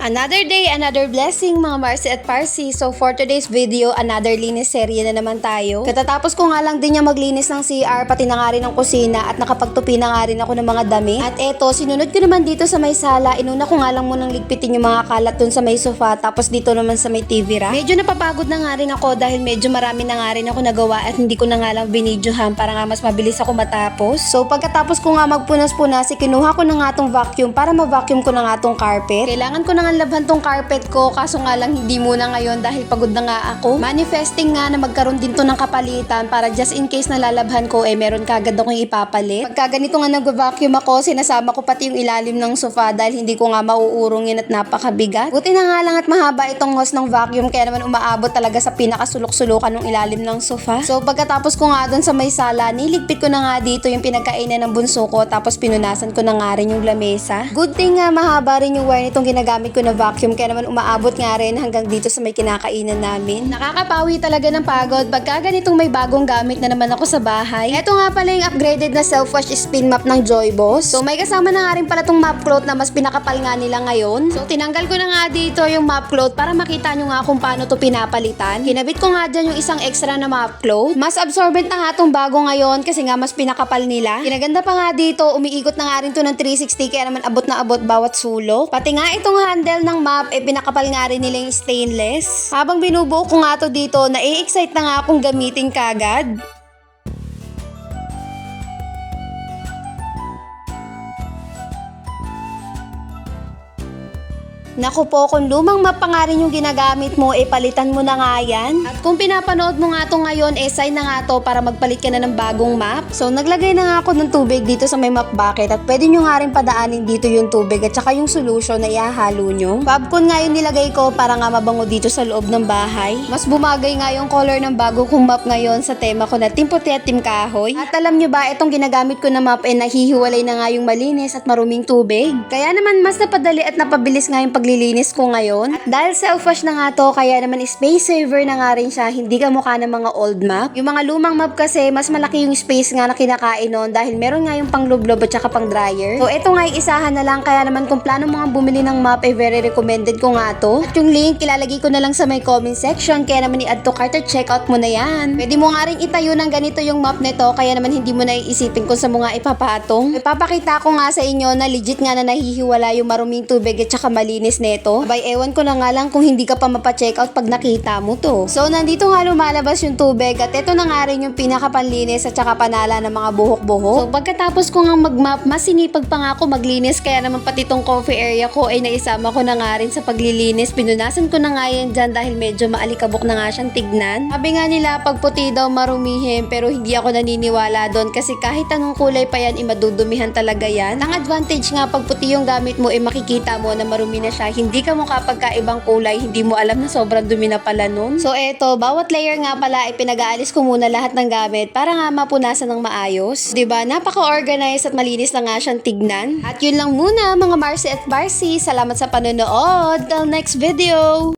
Another day, another blessing mga Marcy at Parsi. So for today's video, another linis serye na naman tayo. Katatapos ko nga lang din niya maglinis ng CR, pati na nga rin ng kusina at nakapagtupi na nga rin ako ng mga dami. At eto, sinunod ko naman dito sa may sala. Inuna ko nga lang munang ligpitin yung mga kalat dun sa may sofa, tapos dito naman sa may TV rack. Medyo napapagod na nga rin ako dahil medyo marami na nga rin ako nagawa at hindi ko na nga lang binidyohan para nga mas mabilis ako matapos. So pagkatapos ko nga magpunas-punas, kinuha ko na nga tong vacuum para ma-vacuum ko na nga tong carpet. Kailangan ko na nga labhan tong carpet ko kaso nga lang hindi muna ngayon dahil pagod na nga ako. Manifesting nga na magkaroon din to ng kapalitan para just in case nalalabhan ko eh meron kagad akong ipapalit. Pagka ganito nga nag-vacuum ako, sinasama ko pati yung ilalim ng sofa dahil hindi ko nga mauurongin at napakabigat. Buti na nga lang at mahaba itong hose ng vacuum kaya naman umaabot talaga sa pinakasulok-sulukan ng ilalim ng sofa. So pagkatapos ko nga doon sa may sala, niligpit ko na nga dito yung pinagkainan ng bunso ko tapos pinunasan ko na nga rin yung lamesa. Good thing nga mahaba rin yung wire nitong ginagamit ko na vacuum kaya naman umaabot nga rin hanggang dito sa may kinakainan namin. Nakakapawi talaga ng pagod pagka ganitong may bagong gamit na naman ako sa bahay. Ito nga pala yung upgraded na self-wash spin map ng Joy Boss. So may kasama na nga rin pala tong map cloth na mas pinakapal nga nila ngayon. So tinanggal ko na nga dito yung map cloth para makita nyo nga kung paano to pinapalitan. Kinabit ko nga dyan yung isang extra na map cloth. Mas absorbent na nga tong bago ngayon kasi nga mas pinakapal nila. Kinaganda pa nga dito, umiikot na nga rin to ng 360 kaya naman abot na abot bawat sulok. Pati nga itong handle ng map, eh pinakapal nga rin nila yung stainless. Habang binubuo ko nga to dito, na-excite na nga akong gamitin kagad. Naku po, kung lumang map yung ginagamit mo, eh palitan mo na nga yan. At kung pinapanood mo nga to ngayon, eh sign na nga to para magpalit ka na ng bagong map. So naglagay na nga ako ng tubig dito sa may map bucket at pwede nyo nga rin padaanin dito yung tubig at saka yung solution na ihahalo nyo. Fabcon nga yung nilagay ko para nga mabango dito sa loob ng bahay. Mas bumagay nga yung color ng bago kong map ngayon sa tema ko na Team Puti at Team Kahoy. At alam nyo ba, itong ginagamit ko na map, eh nahihiwalay na nga yung malinis at maruming tubig. Kaya naman mas napadali at napabilis nga yung paglilinis ko ngayon. At dahil self-wash na nga to, kaya naman space saver na nga rin siya, hindi ka mukha ng mga old map. Yung mga lumang map kasi, mas malaki yung space nga na kinakain nun dahil meron nga yung panglublob at saka pang dryer. So ito nga yung isahan na lang, kaya naman kung plano mga bumili ng map, eh very recommended ko nga to. At yung link, ilalagay ko na lang sa may comment section, kaya naman i-add to cart at checkout mo na yan. Pwede mo nga rin itayo ng ganito yung map nito, kaya naman hindi mo na iisipin kung sa mga ipapatong. Ipapakita ko nga sa inyo na legit nga na nahihiwala yung maruming tubig at saka malinis neto. Abay, ewan ko na nga lang kung hindi ka pa mapa-checkout pag nakita mo to. So, nandito nga lumalabas yung tubig at ito na nga rin yung pinakapanlinis at saka panala ng mga buhok-buhok. So, pagkatapos ko nga mag-map, mas sinipag pa nga ako maglinis kaya naman pati tong coffee area ko ay naisama ko na nga rin sa paglilinis. Pinunasan ko na nga yan dyan dahil medyo maalikabok na nga siyang tignan. Sabi nga nila, pag puti daw marumihim pero hindi ako naniniwala doon kasi kahit anong kulay pa yan, imadudumihan talaga yan. Ang advantage nga pag puti yung gamit mo, eh makikita mo na marumi na. Hindi ka mo kapag kaibang kulay, hindi mo alam na sobrang dumi na pala nun. So eto, bawat layer nga pala ay pinag-aalis ko muna lahat ng gamit para nga mapunasan ng maayos. ba Napaka-organized at malinis na nga siyang tignan. At yun lang muna mga Marcy at Barcy. Salamat sa panonood. Till next video!